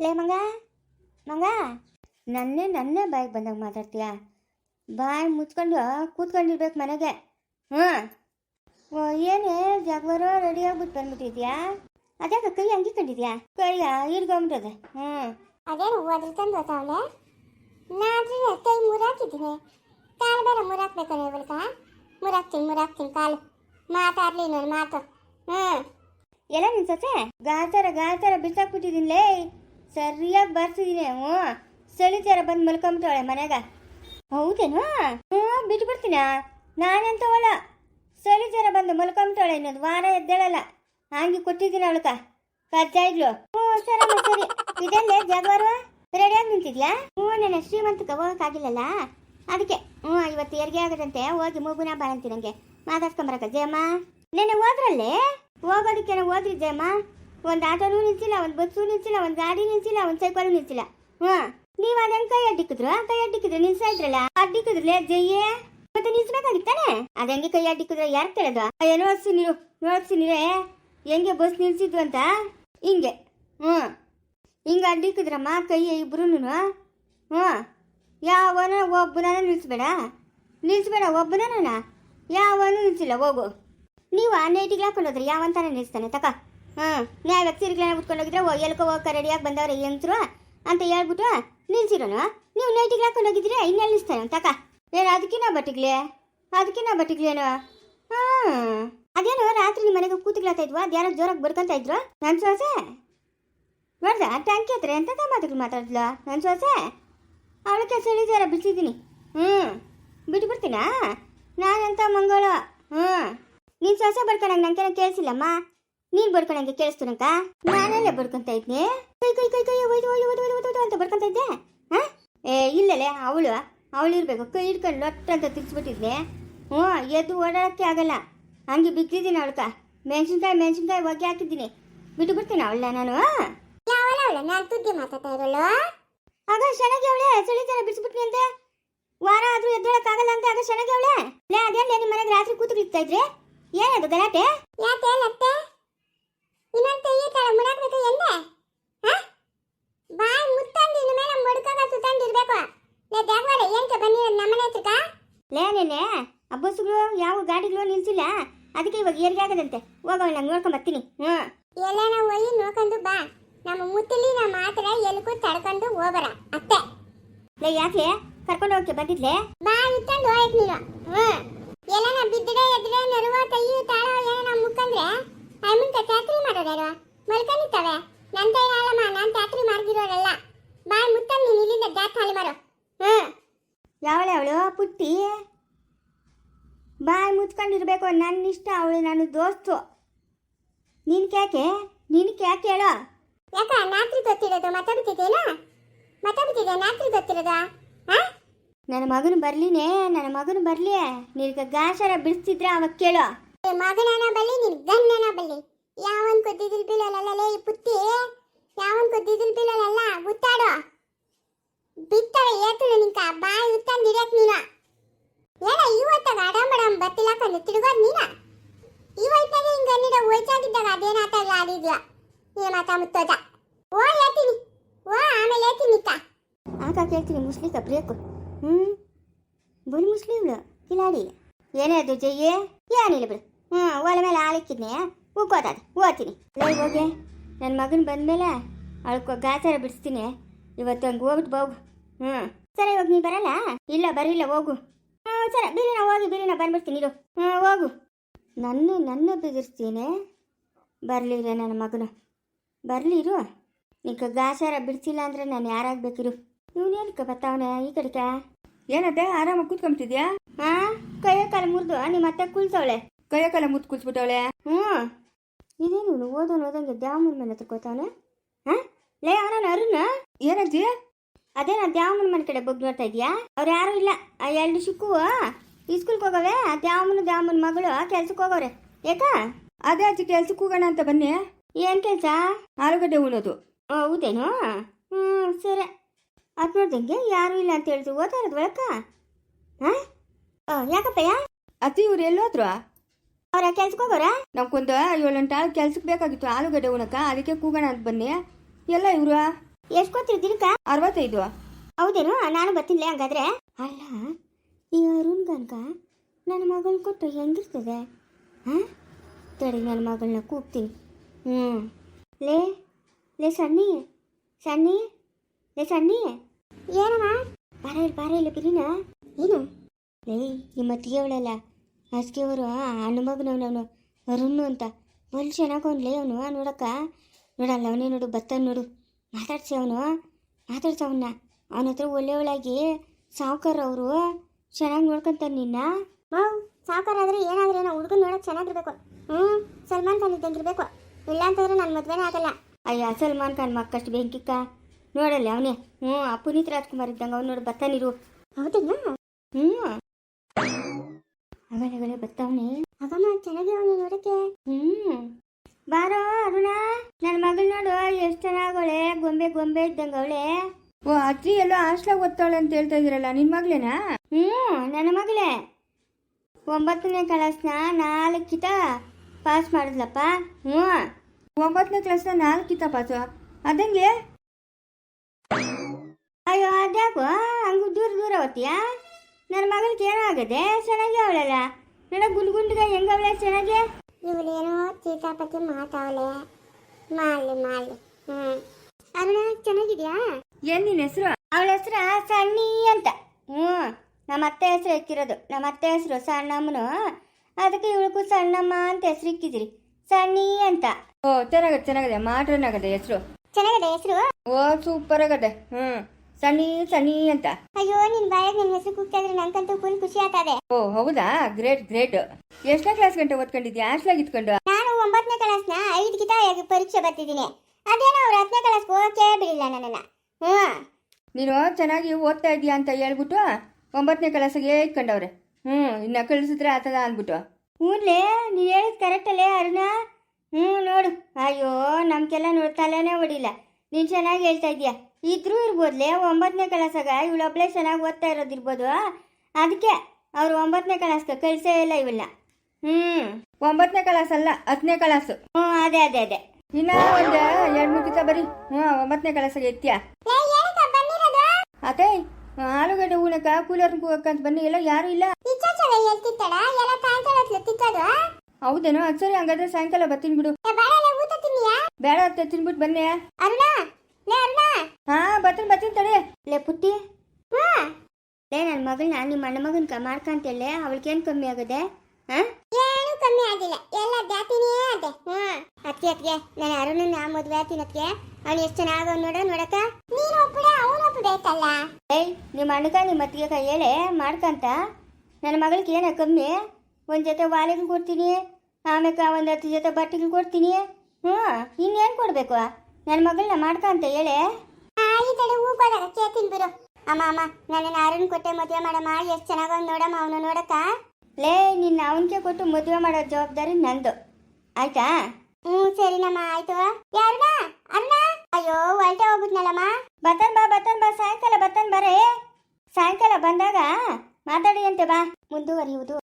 ಲೇ ಮಂಗ ಮಂಗ. ನನ್ನೇ ನನ್ನೇ ಬಾಯಿಗೆ ಬಂದಾಗ ಮಾತಾಡ್ತೀಯ? ಬಾಯಿ ಮುಚ್ಕೊಂಡು ಕೂತ್ಕೊಂಡಿರ್ಬೇಕು ಮನೆಗೆ. ಹ್ಞೂ ಓ ಏನೇ ಜಾಗ್ವಾರ ರೆಡಿ ಆಗ್ಬಿಟ್ಟು ಬಂದ್ಬಿಟ್ಟಿದ್ಯಾ? ಅದ್ಯಾಕ ಕೈ ಹಂಗಿಕೊಂಡಿದ್ಯಾ ಕೈಯ ಇರ್ಕೊಂಬಿಟ್ಟದೆ ಹ್ಞೂ ಅದೇನು ಒದರ್ಕೊಂಡು ಹೋತಾವಳೆ ನಾದ್ರೆ ಕೈ ಮುರಾಕಿದ್ದೀನಿ. ಕಾಲು ಬೇರೆ ಮುರಾಕ್ಬೇಕಾನೆ ಇವಳ್ಕ ಮುರಾಕ್ತೀನಿ ಮುರಾಕ್ತೀನಿ ಕಾಲು. ಮಾತಾಡ್ಲಿ ನನ್ನ ಮಾತು. ಹ್ಞೂ ಎಲ್ಲ ನಿನ್ ಸೊಸೆ? ಗಾತರ ಗಾತರ ಬಿಸಾಕ್ಬಿಟ್ಟಿದ್ದೀನಿ ಲೇ. ಸರಿಯಾಗಿ ಬರ್ತಿದ್ದೀನಿ ಹ್ಞೂ ಸಳಿತಾರ ಬಂದು ಮಲ್ಕೊಂಬಿಟ್ಟವಳೆ ಮನೆಗ ಹೌದೇನು? ಹ್ಞೂ ಬಿಟ್ಟು ಬಿಡ್ತೀನ ನಾನೆಂತವಳ ಸಳಿತಾರ ಬಂದು ಮಲ್ಕೊಂಬಿಟ್ಟವಳೆ ಇನ್ನೊಂದು ವಾರ ಎದ್ದೇಳಲ್ಲ. ಹಾಗೆ ಕೊಟ್ಟಿದ್ದೀನಿ ಅವಳಕ ಇದ್ಲು. ಹ್ಞೂ ಸರಮ್ಮ ಸರಿ. ಇದಲ್ಲೇ, ಜಾಗವಾರ? ರೆಡಿಯಾಗಿ ನಿಂತಿದ್ಯಾ? ಹ್ಞೂ ನನ್ನ ಶ್ರೀಮಂತಕ್ಕೆ ಹೋಗೋಕ್ಕಾಗಿಲ್ಲಲ್ಲ? ಅದಕ್ಕೆ, ಹ್ಞೂ, ಇವತ್ತು ಹೆರಿಗೆ ಆಗದಂತೆ ಹೋಗಿ ಮೂಗುನ ಬಾಳಂತಿ ನನಗೆ ಮಾತಾಡ್ಕೊಂಬರಕ ಜಯಮ್ಮ. ನೆನೆ ಹೋದ್ರಲ್ಲೇ? ಹೋಗೋದಕ್ಕೆ ಹೋದ್ರಿ, ಜಯಮ್ಮ? ಒಂದು ಆಟೋನೂ ನಿಲ್ಸಿಲ್ಲ, ಒಂದು ಬಸ್ಸು ನಿಲ್ಸಿಲ್ಲ, ಒಂದು ಗಾಡಿ ನಿಲ್ಸಿಲ್ಲ, ಒಂದು ಸೈಕಲ್ ನಿಲ್ಸಿಲ್ಲ. ಹ್ಞೂ ನೀವ್ ಅದಂಗೆ ಕೈ ಅಡ್ಡಿಕ್ಕಿದ್ರು ಕೈ ಅಡ್ಡಿಕ್ಕಿದ್ರು ನಿಲ್ಸಾ ಇದ್ರಲ್ಲ? ಅಡ್ಡಿಕ್ಕಿದ್ರಲ್ಲೇ ಜಯ್ಯೇ ಮತ್ತೆ ನಿಲ್ಸ್ಬೇಕಾಗಿತ್ತಾನೆ ಅದಂಗೆ ಕೈ ಅಡ್ಡಿಕ್ಕಿದ್ರೆ ಯಾರು ಕೇಳೋದು? ಅಯ್ಯ, ನೋಡ್ಸಿ ನೀವು, ನೋಡ್ಸಿ ನೀವೇ. ಹೆಂಗೆ ಬಸ್ ನಿಲ್ಸಿದ್ವು ಅಂತ? ಹಿಂಗೆ. ಹ್ಞೂ ಹಿಂಗೆ ಅಡ್ಡಿಕ್ಕಿದ್ರಮ್ಮ ಕೈ ಇಬ್ರು ಹ್ಞೂ ಯಾವನ ಒಬ್ಬನ ನಿಲ್ಸ್ಬೇಡ. ನಿಲ್ಸ್ಬೇಡ ಒಬ್ಬನ ಯಾವನು ನಿಲ್ಸಿಲ್ಲ, ಹೋಗು. ನೀವು ಆ ನೈಟಿಗೆ ಹಾಕೊಂಡು ಯಾವಂತಾನೆ ನಿಲ್ಸ್ತಾನೆ? ತಕ. ಹಾಂ, ನ್ಯಾಯ ಸೀರೆಗಳನ್ನ ಉಟ್ಕೊಂಡೋಗಿದ್ರೆ ಓ, ಎಲ್ಕೋ ಹೋಗಕ್ಕೆ ರೆಡಿಯಾಗಿ ಬಂದವ್ರೆ ಹೆಂಗ್ಸ್ರು ಅಂತ ಹೇಳ್ಬಿಟ್ಟು ನಿಲ್ಸಿರೋನು? ನೀವು ನೈಟಿಗೆ ಹಾಕೊಂಡೋಗಿದ್ರೆ ಹೋಗಿದ್ರೆ ನಿಲ್ಲಿಸ್ತಾನೆ ತಕ ಏನು ಅದಕ್ಕಿನ್ನ ಬಟ್ಟಿಗ್ಲೇ? ಅದಕ್ಕಿನ್ನ ಬಟ್ಟಿಗ್ಲೇನು? ಹಾಂ. ಅದೇನೋ, ರಾತ್ರಿ ನಿಮ್ಮ ಮನೆಗೆ ಕೂತ್ಕೊಳ್ತಾ ಇದ್ವಾ? ಜೋರಾಗಿ ಬರ್ಕೊಂತ ಇದ್ರು? ನನ್ನ ಸೊಸೆ? ನೋಡ್ದ ಟ್ಯಾಂಕಿ ಹತ್ರ ಎಂತ ಮಾತುಗಳು ಮಾತಾಡಿದ್ಲ? ನನ್ನ ಸೊಸೆ? ಅವಳಕ್ಕೆ ಸೆಳಿದಾರ ಬಿಡ್ಸಿದ್ದೀನಿ. ಹ್ಞೂ ಬಿಟ್ಬಿಡ್ತೀನಾ ನಾನಂತ ಮಂಗಳ? ಹ್ಞೂ ನಿನ್ನ ಸೊಸೆ ಬರ್ಕೊಂಡಂಗೆ ನಂಗೆ ಕೇಳಿಸಿಲ್ಲಮ್ಮ? ನೀನು ಬಡ್ಕೊಳಂಗೆ ಕೇಳಿಸ್ತೀನಂತ? ನಾನೆಲ್ಲ ಬರ್ಕೊಂತ ಇದ್ನಿ ಕೈ ಕೈ ಕೈ ಕೈ ಒಯ್ದು ಒಯ್ದು ಒಯ್ದು ಒಯ್ದು ಒಯ್ದು ಅಂತ ಬರ್ಕೊಂತ ಇದ್ದೆ. ಹಾಂ? ಏ ಇಲ್ಲಲೇ ಅವಳು ಅವಳು ಇರಬೇಕು. ಕೈ ಹಿಡ್ಕೊಂಡು ಲೊಟ್ಟ ಅಂತ ತಿರ್ಸ್ಬಿಟ್ಟಿದ್ನೆ ಹ್ಞೂ ಎದ್ದು ಓಡಾಡೋಕ್ಕೆ ಆಗಲ್ಲ. ಹಂಗೆ ಬಿದ್ದಿದ್ದೀನಿ ಅವಳಕ್ಕ ಮೆಣಸಿನ್ಕಾಯಿ ಮೆಣಸಿನ್ಕಾಯಿ ಒಗ್ಗೆ ಹಾಕಿದ್ದೀನಿ. ಬಿಟ್ಟು ಬಿಡ್ತೀನಿ ಅವಳ ನಾನು. ನಾನು ತುದ್ದಿ ಮಾತಾಡ್ತಾ ಇರಲ್ಲ ಆಗ ಶನಗೆ ಅವಳೆ ತರ ಬಿಡಿಸ್ಬಿಟ್ನಿ ಅಂತೆ. ವಾರ ಆದ್ರೂ ಎದ್ದೇಳಕ್ಕಾಗಲ್ಲ ಅಂತ ಆಗ ಶನಗೆ ಅವಳೆ. ಲೇ ಅದೇನ್ಲೇ ನಿಮ್ಮ ಮನೆಗೆ ರಾತ್ರಿ ಕೂತ್ಕೊಂಡಿರ್ತಾ ಇದ್ರೆ? ಏನದು ಗಲಾಟೆ? ಯಾಕೆ ಲತ್ತೆ ಇನ್ನೊಂದು ತೆಯ್ಯ ತರ ಮುರಾಕ್ಬೇಕು ಎಂದೆ ಹಾ ಬಾಯ್ ಮುತ್ತಂದು ಇನ್ನು ಮೇಲೆ ಮಡ್ಕಾಗ ಸುತ್ತಂದಿರ್ಬೇಕು ಲೇ ಜಾಗ್ವಾಡ ಏನಕ್ಕೆ ಬನ್ನಿ ನಮ್ಮನೆ ಹತ್ರಕ್ಕ ಲೇ ನೆನೆ ಆ ಬಸ್ಗಳು ಯಾವ ಗಾಡಿಗಳು ನಿಲ್ಸಿಲ್ಲ? ಅದಕ್ಕೆ ಇವಾಗ ಏರಿಗೆ ಆಗದಂತೆ. ಹೋಗೋಣ ನಾನು ನೋಡ್ಕೊಂಡ್ ಬರ್ತೀನಿ. ಹ್ಞೂ ಎಲ್ಲಾನ ಒಯ್ಯಿ ನೋಡ್ಕೊಂಡು ಬಾ. ನಮ್ಮ ಮುತ್ತಲಿ ನಮ್ಮ ಮಾತ್ರ ಎಲ್ಗೂ ತಡ್ಕೊಂಡು ಹೋಗರ ಅತ್ತೆ. ಲೇ ಯಾಕೆ ಕರ್ಕೊಂಡು ಹೋಗಕ್ಕೆ ಬಂದಿದ್ಲೆ? ಬಾ ಇತ್ತಂದು ಹೋಯ್ತು ನೀನು. ಹ್ಮ್. ಎಲ್ಲನ ಬಿದ್ದರೆ ಎದ್ರೆ ನೆರವ ಕೈಯು ತಾಳ ಏನನ ಮುಕ್ಕಂದ್ರೆ ಅಮ್ಮಂತ ಟ್ಯಾಕ್ಟ್ರಿ ಮಾಡೋದಾರ ಮಲ್ಕೊಂಡಿರ್ತವೆ ನಂತ ಏನಲ್ಲಮ್ಮ ನಾನು ಟ್ಯಾಕ್ಟ್ರಿ ಮಾಡ್ದಿರೋರಲ್ಲ. ಬಾ ಮುತ್ತಲ್ಲಿ ನೀನು ಇಲ್ಲಿಂದ ಜಾತ್ ಹಾಲಿ ಮಾಡು ಹ್ಮ್. ಯಾವಳೆ ಅವಳು? ಪುಟ್ಟಿ. ಬಾಯಿ ಮುಚ್ಕೊಂಡಿರ್ಬೇಕು ನನ್ನ ಇಷ್ಟ ಅವಳು ನನ್ನ ದೋಸ್ತು. ನೀನು ಕ್ಯಾಕೆ? ನಿನ್ ಕ್ಯಾಕೆ ಹೇಳೋ? ಯಾಕ ನಾತ್ರಿ ಗೊತ್ತಿರೋದು? ಮಾತಾಡ್ತಿದ್ದೇನ ಮಾತಾಡ್ತಿದ್ದೆ ನಾತ್ರಿ ಗೊತ್ತಿರೋದ? ಹಾ ನನ್ನ ಮಗನ ಬರ್ಲಿನೇ ನನ್ನ ಮಗನ ಬರ್ಲಿ ನೀನ್ ಗಾಸರ ಬಿಡಿಸ್ತಿದ್ರ ಅವಾಗ ಕೇಳೋ. ಏ ಮಗನನ ಬಲ್ಲಿ ನಿನ್ ಗನ್ನನ ಬಲ್ಲಿ. ಯಾವನ್ ಕೊದ್ದಿದಿಲ್ ಬೀಳಲ್ಲ ಈ ಪುತ್ತಿ ಯಾವನ್ ಕೊದ್ದಿದಿಲ್ ಬಿಲ್ಲಲ್ಲ ಆಗ ಹೇಳ್ತೀನಿ ಮುಸ್ಲಿಕ ಬ್ರೇಕು ಹ್ಞೂ ಬುಲ್ ಮುಸ್ಲಿ ಇವಳು, ಕಿಲಾಡಿ. ಏನೇ ಅದು ಜಯ್ಯೆ ಏನಿಲ್ಲ ಬಿಡು. ಹ್ಞೂ ಒಲೆ ಮೇಲೆ ಹಾಲಿಕ್ಕಿದ್ನೆ ಉಕ್ಕೋತದ, ಓದ್ತೀನಿ. ಲೈ, ಹೋಗೆ. ನನ್ನ ಮಗನ ಬಂದಮೇಲೆ ಅವಳು ಗಾಚಾರ ಬಿಡಿಸ್ತೀನಿ. ಇವತ್ತು ಹಂಗೆ ಹೋಗ್ಬಿಟ್ಟು ಹೋಗು ಹ್ಞೂ ಸರಿ, ಇವಾಗ ನೀ ಬರಲ್ಲ? ಇಲ್ಲ ಬರಲಿಲ್ಲ ಹೋಗು. ಹ್ಞೂ ಸರಿ ಬಿರಿನ ಹೋಗಿ ಬಿರಿನ ಬಂದ್ಬಿಡ್ತೀನಿ, ಇರು. ಹ್ಞೂ ಹೋಗು. ನನ್ನ ನನ್ನ ಬಿಗಿರ್ತೀನಿ ಬರಲಿಲ್ಲ ನನ್ನ ಮಗನು. ಬರಲಿರು ನಿಂಗೆ ಗಾಚಾರ ಬಿಡಿಸಿಲ್ಲ ಅಂದರೆ ನಾನು ಯಾರಾಗಬೇಕಿರು? ಇವನೇನಕ್ಕೆ ಬರ್ತಾವನೆ ಈ ಕಡೆಕ? ಏನತ್ತೆ? ಆರಾಮಾಗಿ ಕೂತ್ಕೊಂಬಿಟ್ಟಿದ್ಯಾ ಹಾ ಕೈಯ ಕಾಲ ಮುರಿದು ನಿಮ್ಮ ಅತ್ತೆ ಕುಳ್ತವಳೆ ಕೈಯ ಕಾಲ ಮುರಿದು ಕೂತ್ಬಿಟ್ಟವಳೆ ಹ್ಞೂ. ಇದೇನು ಇವನು ಓದೋನು ಓದಂಗೆ ದ್ಯಾವಮ್ಮನ ಮನೆ ಹತ್ರ ಕೋತಾವನೆ? ಹಾ? ಲೇ ಅವನ ಅರುಣ? ಏನಜ್ಜಿ? ಅದೇ ನಾ ದ್ಯಾವಮ್ಮನ ಮನೆ ಕಡೆ ಬಗ್ಗೆ ನೋಡ್ತಾ ಇದೀಯಾ? ಅವ್ರು ಯಾರು ಇಲ್ಲ. ಆ ಎರಡು ಶಿಕ್ಕು ಇಸ್ಕೂಲ್ಗೆ ಹೋಗವೆ ಆ ದ್ಯಾವಮ್ಮನ ದ್ಯಾವಮ್ಮನ ಮಗಳು ಕೆಲ್ಸಕ್ಕೆ ಹೋಗವ್ರೆ. ಯಾಕ ಅದೇ ಅಜ್ಜಿ ಕೆಲ್ಸಕ್ಕೆ ಹೋಗೋಣ ಅಂತ ಬನ್ನಿ. ಏನು ಕೆಲಸ? ಆಲೂಗಡ್ಡೆ ಉಣೋದು ಹೌದೇನು ಹ್ಞೂ ಸರಿ. ಅದು ನೋಡ್ದಂಗೆ ಯಾರು ಇಲ್ಲ ಅಂತ ಹೇಳಿದ್ರು ಓದ್ತಾ ಇರೋದು ಒಳಕ? ಹಾಂ ಯಾಕಪ್ಪಯ್ಯ? ಅಜ್ಜಿ ಇವ್ರು ಎಲ್ಲೋದ್ರು? ಅವ್ರ ಕೆಲ್ಸಕ್ಕೆ ಹೋಗೋರ? ನಮ್ಗೊಂದು ಏಳೆಂಟು ಆಳು ಕೆಲ್ಸಕ್ಕೆ ಬೇಕಾಗಿತ್ತು ಆಲೂಗಡ್ಡೆ ಉಣಕ ಅದಕ್ಕೆ ಕೂಗೋಣ ಅಂತ ಬನ್ನಿ. ಎಲ್ಲ ಇವ್ರು? ಎಷ್ಟು ಕೊಡ್ತೀರಿ ದಿನಕ್ಕ? ಅರವತ್ತೈದು. ಹೌದೇನು? ನಾನು ಬರ್ತೀನಿ ಹಂಗಾದ್ರೆ? ಅಲ್ಲ ಈ ಅರುಣ್ ಗನ್ಕ ನನ್ನ ಮಗಳ ಕೊಟ್ಟು ಹೆಂಗಿರ್ತದೆ? ಹಾಂ ತಡಿ ನನ್ನ ಮಗಳನ್ನ ಕೂಗ್ತೀನಿ. ಹ್ಞೂ ಲೇ ಲೇ ಸಣ್ಣಿ ಸಣ್ಣಿ ಲೇ ಸಣ್ಣಿ. ಏನಮ್ಮ? ಬಾರ ಇಲ್ಲಿ ಬಾರ ಇಲ್ಲಿ ಬಿರಿನ? ಏನು? ಲೇ ನಿಮ್ಮ ಮತ್ತಿಗೆ ಅವಳಲ್ಲ ಅಸ್ಕೆ ಅವರು ಅಣ್ಣ ಮಗನವನವನು ಅರುಣ್ಣು ಅಂತ. ಒಲ್ ಚೆನ್ನಾಗವನ್ಲೇ ಅವನು ನೋಡಕ್ಕ. ನೋಡಲ್ಲ ಅವನೇ ನೋಡು ಭತ್ತ ನೋಡು. ಮಾತಾಡ್ಸಿ ಅವನು. ಮಾತಾಡ್ಸ ಅವನ್ನ ಅವನ ಹತ್ರ ಒಳ್ಳೆಯವಳಾಗಿ ಸಾವುಕಾರ ಅವರು. ಚೆನ್ನಾಗಿ ನೋಡ್ಕೊಂತಾರೆ ನಿನ್ನ. ಹ್ಞೂ ಸಾವುಕಾರ ಆದರೆ ಏನಾದ್ರೆ ಏನೋ ಹುಡುಗನ ನೋಡೋಕೆ ಚೆನ್ನಾಗಿರ್ಬೇಕು. ಹ್ಞೂ ಸಲ್ಮಾನ್ ಖಾನ್ ಇದ್ದಂಗಿರ್ಬೇಕು. ಇಲ್ಲ ಅಂತಂದ್ರೆ ನನ್ನ ಮದುವೆನೇ ಆಗಲ್ಲ. ಅಯ್ಯ ಸಲ್ಮಾನ್ ಖಾನ್ ಮಕ್ಕಷ್ಟು ಬೆಂಕಿಕ್ಕ. ನೋಡಲ್ಲ ಅವನೇ. ಹ್ಞೂ ಆ ಪುನೀತ್ ರಾಜ್ಕುಮಾರ್ ಇದ್ದಂಗೆ ಅವ್ನು ನೋಡು ಬತ್ತಾನಿರು ಹೌದಾ ಹ್ಞೂ. ಆಮೇಲೆ ಅವನೇ ಬರ್ತಾವನೆ. ಆಗಮ್ಮ ಚೆನ್ನಾಗಿ ಅವನು ನೋಡಕ್ಕೆ. ಹ್ಞೂ. ಬಾರೋ ಅರುಣ. ನನ್ನ ಮಗಳು ನೋಡು ಎಷ್ಟು ಚೆನ್ನಾಗವಳೆ ಗೊಂಬೆ ಗೊಂಬೆ ಇದ್ದಂಗೆ ಅವಳೆ. ಓ ಅಜ್ಜಿ ಎಲ್ಲೋ ಹಾಸ್ಟ್ಲಾಗ ಓದ್ತಾಳೆ ಅಂತ ಹೇಳ್ತಾ ಇದೀರಲ್ಲ ನಿನ್ ಮಗ್ಲೇನಾ ಹ್ಞೂ ನನ್ನ ಮಗಳೇ. ಒಂಬತ್ತನೇ ಕ್ಲಾಸ್ನ ನಾಲ್ಕು ಕಿತ ಪಾಸ್ ಮಾಡಿದ್ಲಪ್ಪ. ಹ್ಞೂ. ಒಂಬತ್ತನೇ ಕ್ಲಾಸ್ನ ನಾಲ್ಕು ಕಿತ ಪಾಸು? ಅದಂಗೆ? ಅದ್ಯಾಕೋ ಹಂಗ ದೂರ ದೂರ ಹೋಗ್ತೀಯಾ? ನನ್ನ ಮಗಳಿಗೆ ಏನೋ ಆಗದೆ? ಚೆನ್ನಾಗಿ ಅವಳಲ್ಲ. ನೋಡ ಗುಂಡ್ಗುಂಡ್ಗ ಹೆಂಗ ಹೆಂಗವಳೆ ಚೆನ್ನಾಗಿ? ಇವಳೇನೋ ಚೀತಾಪತಿ ಮಾತಾವಳೆ. ಮಾಲಿ ಮಾಲಿ ಹ್ಮ್. ಅರುಣ ಚೆನ್ನಾಗಿದ್ಯಾ? ಏನ್ ನಿನ್ ಹೆಸರು? ಅವಳ ಹೆಸ್ರು ಸಣ್ಣಿ ಅಂತ. ಹ್ಞೂ. ನಮ್ಮ ಅತ್ತೆ ಹೆಸರು ಇಕ್ಕಿರೋದು. ನಮ್ಮ ಅತ್ತೆ ಹೆಸರು ಸಣ್ಣಮ್ಮನು. ಅದಕ್ಕೆ ಇವಳಕ್ಕೂ ಸಣ್ಣಮ್ಮ ಅಂತ ಹೆಸರು ಇಕ್ಕಿದ್ರಿ. ಸಣ್ಣಿ ಅಂತ. ಓ ಚೆನ್ನಾಗದೆ ಚೆನ್ನಾಗದೆ. ಮಾಡ್ರನ್ ಆಗದೆ ಹೆಸರು. ಚೆನ್ನಾಗಿದೆ ಹೆಸರು? ಓ ಸೂಪರ್ ಆಗದೆ ಹ್ಮ್. ಸಣ್ಣಿ ಸನಿ ಅಂತ. ಅಯ್ಯೋ ನಿನ್ ಬಾಯಾಗ ನಿನ್ ಹೆಸರು ಕೂಗ್ತಾ ಇದ್ರೆ ನಂಗಂತೂ ಫುಲ್ ಖುಷಿ ಆಗ್ತದೆ. ಓ ಹೌದಾ? ಗ್ರೇಟ್ ಗ್ರೇಟ್ ಎಷ್ಟನೇ ಕ್ಲಾಸ್ ಗಂಟೆ ಓದ್ಕೊಂಡಿದ್ಯಾ? ಆಶ್ಲಾಗಿ ಇದ್ಕೊಂಡು ನಾನು ಒಂಬತ್ತನೇ ಕ್ಲಾಸ್ನ ಐದು ಗಿತ ಪರೀಕ್ಷೆ ಬರ್ತಿದ್ದೀನಿ. ಅದೇನೋ ಅವ್ರು ಹತ್ತನೇ ಕ್ಲಾಸ್ ಹೋಗಕ್ಕೆ ಬಿಡಿಲ್ಲ ನನ್ನನ್ನ. ಹ್ಮ್. ನೀನು ಚೆನ್ನಾಗಿ ಓದ್ತಾ ಇದೀಯಾ ಅಂತ ಹೇಳ್ಬಿಟ್ಟು ಒಂಬತ್ತನೇ ಕ್ಲಾಸಿಗೆ ಇಟ್ಕೊಂಡವ್ರೆ ಹ್ಞೂ ಇನ್ನ ಕಳಿಸಿದ್ರೆ ಆತದ ಅಂದ್ಬಿಟ್ಟು. ಹ್ಞೂಲೇ ನೀನು ಹೇಳಿದ್ ಕರೆಕ್ಟಲ್ಲೇ ಅರುಣ? ಹ್ಞೂ ನೋಡು. ಅಯ್ಯೋ ನಮ್ಗೆಲ್ಲ ನೋಡ್ತಾ ತಲೆನೇ ಹೊಡಿಲ್ಲ. ನೀನು ಚೆನ್ನಾಗಿ ಹೇಳ್ತಾ ಇದೀಯ ಇದ್ರೂ ಇರ್ಬೋದ್ಲೆ ಒಂಬತ್ತನೇ ಕ್ಲಾಸಾಗ ಇವಳೊಬ್ಳೆ ಚೆನ್ನಾಗಿ ಓದ್ತಾ ಇರೋದಿರ್ಬೋದು. ಅದಕ್ಕೆ ಅವ್ರು ಒಂಬತ್ತನೇ ಕ್ಲಾಸ್ಗೆ ಕಳಿಸೇ ಇಲ್ಲ ಇವೆಲ್ಲ ಹ್ಞೂ ಒಂಬತ್ತನೇ ಕ್ಲಾಸ್ ಅಲ್ಲ ಹತ್ತನೇ ಕ್ಲಾಸು ಹ್ಞೂ ಅದೇ ಅದೇ ಅದೇ. ಇನ್ನ ಒಂದು ಎರಡು ಮೂರು ದಿವಸ ಬರೀ ಹ್ಞೂ ಒಂಬತ್ತನೇ ಕ್ಲಾಸಿಗೆ ಎತ್ತೀಯ? ಅದೇ ಆಲೂಗಡ್ಡೆ ಹೂಣಕ್ಕ ಕೂಲರ್ ಕೂಗಕ್ಕಂತ ಬನ್ನಿ ಎಲ್ಲ ಯಾರು ಇಲ್ಲ. ಹೌದೇನು ಅದು ಸರಿ ಹಂಗಾದ್ರೆ ಸಾಯಂಕಾಲ ಬರ್ತೀನಿ ಬಿಡು. ಬೇಡ ಅಂತ ತಿನ್ಬಿಟ್ಟು ಬನ್ನಿ. ಲೇ ಅರುಣ ಹಾ ಬರ್ತೀನಿ ಬರ್ತೀನಿ ತಡಿ. ಲೇ ಪುಟ್ಟಿ. ಹಾ. ಲೇ ನನ್ನ ಮಗಳನ್ನ ನಿಮ್ಮ ಅಣ್ಣ ಮಗನ ಮಾಡ್ಕಂತೇಳೆ ಅವಳಿಗೇನು ಕಮ್ಮಿ ಆಗದೆ? ಹಾ? ಏನು ಕಮ್ಮಿ ಆಗಿಲ್ಲ. ಎಲ್ಲ ಜಾತಿನೇ ಅದೆ. ಹಾ ಅತ್ಗೆ ಅತ್ಗೆ ನಾನು ಅರುಣನ ಮದುವೆ ಆತೀನಿ ಅತ್ಗೆ ಅವ್ನು ಎಷ್ಟು ಚೆನ್ನಾಗ ನೋಡ ನೋಡಕ ನೀನು ಒಬ್ಬಳೆ ಅವನು ಒಬ್ಬಬೇಕಲ್ಲ ಏಯ್ ನಿಮ್ಮ ಅಣ್ಣಗ ನಿಮ್ಮ ಅತ್ತಿಗೆ ಹೇಳಿ ಮಾಡ್ಕಂತ? ನನ್ನ ಮಗಳಿಗೆ ಏನ ಕಮ್ಮಿ? ಒಂದು ಜೊತೆ ವಾಲಿಗೂ ಕೊಡ್ತೀನಿ ಆಮೇಲೆ ಒಂದು ಹತ್ತು ಜೊತೆ ಬಟ್ಟೆಗೂ ಕೊಡ್ತೀನಿ. ಹ್ಞೂ ಇನ್ನೇನು ಕೊಡಬೇಕು? ನನ್ನ ಮಗಳನ್ನ ಮಾಡ್ಕೊಂತ ಹೇಳಿ. ತಡೆ ಹೂ ಕೊಡಕ ಕೇಳ್ತೀನಿ ಬಿಡು. ಅಮ್ಮ ಅಮ್ಮ ನನ್ನ ಅರುಣ್ ಕೊಟ್ಟೆ ಮದುವೆ ಮಾಡಮ್ಮ ಎಷ್ಟು ಚೆನ್ನಾಗ ನೋಡಮ್ಮ ಅವನು ನೋಡಕ ಲೇ ನಿನ್ನ ಅವನಿಗೆ ಕೊಟ್ಟು ಮದುವೆ ಮಾಡೋ ಜವಾಬ್ದಾರಿ ನಂದು. ಆಯ್ತಾ? ಹ್ಞೂ ಸರಿನಮ್ಮ ಆಯ್ತು. ಯಾರಣ್ಣ ಅಣ್ಣ ಅಯ್ಯೋ ಹೊಲ್ಟೆ ಹೋಗ್ಬಿಟ್ನಲ್ಲಮ್ಮ. ಬತ್ತನ್ ಬಾ ಬತ್ತನ್ ಬಾ ಸಾಯಂಕಾಲ ಬತ್ತನ್ ಬರೇ. ಸಾಯಂಕಾಲ ಬಂದಾಗ ಮಾತಾಡಿ ಅಂತೆ ಬಾ. ಮುಂದುವರಿಯುವುದು.